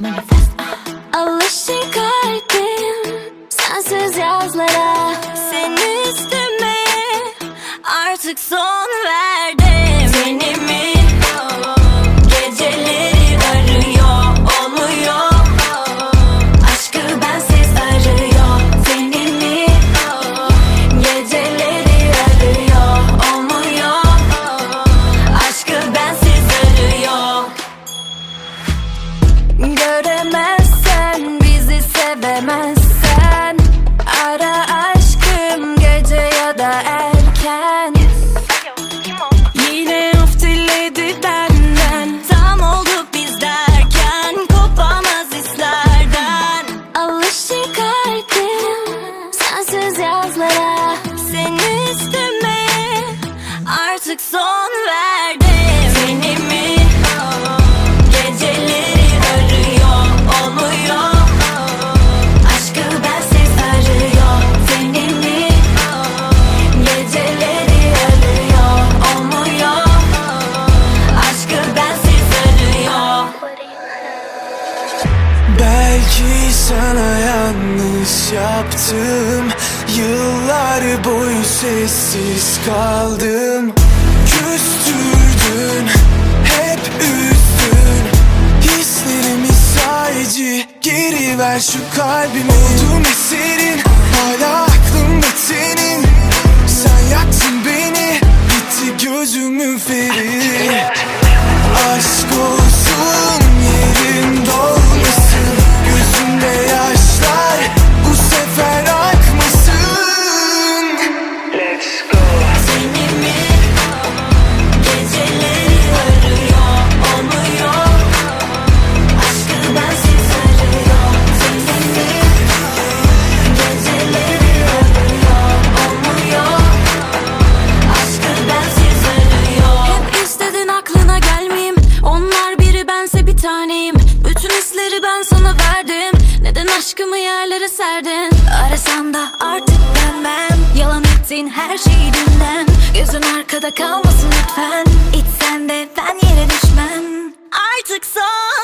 Manifest. Ah. Alışır kalbim sensiz yazlara. Seni üstüme. Artık son verdim Artık son verdim Seni mi Geceleri arıyor olmuyor Aşkı bensiz arıyor Seni mi Geceleri arıyor olmuyor Aşkı bensiz arıyor Belki sana yanlış yaptım. Yıllar boyu sessiz kaldım ver şu kalbimi. Oldum eserin, hala aklımda senin. Sen yaktın beni, gitti gözümün feri. Aşk olsun aşkımı yerlere serdin. Arasan da artık dönmem Yalan ettiğin her şeyi dinlen Gözün arkada kalmasın lütfen. İçsen de ben yere düşmem. Artık son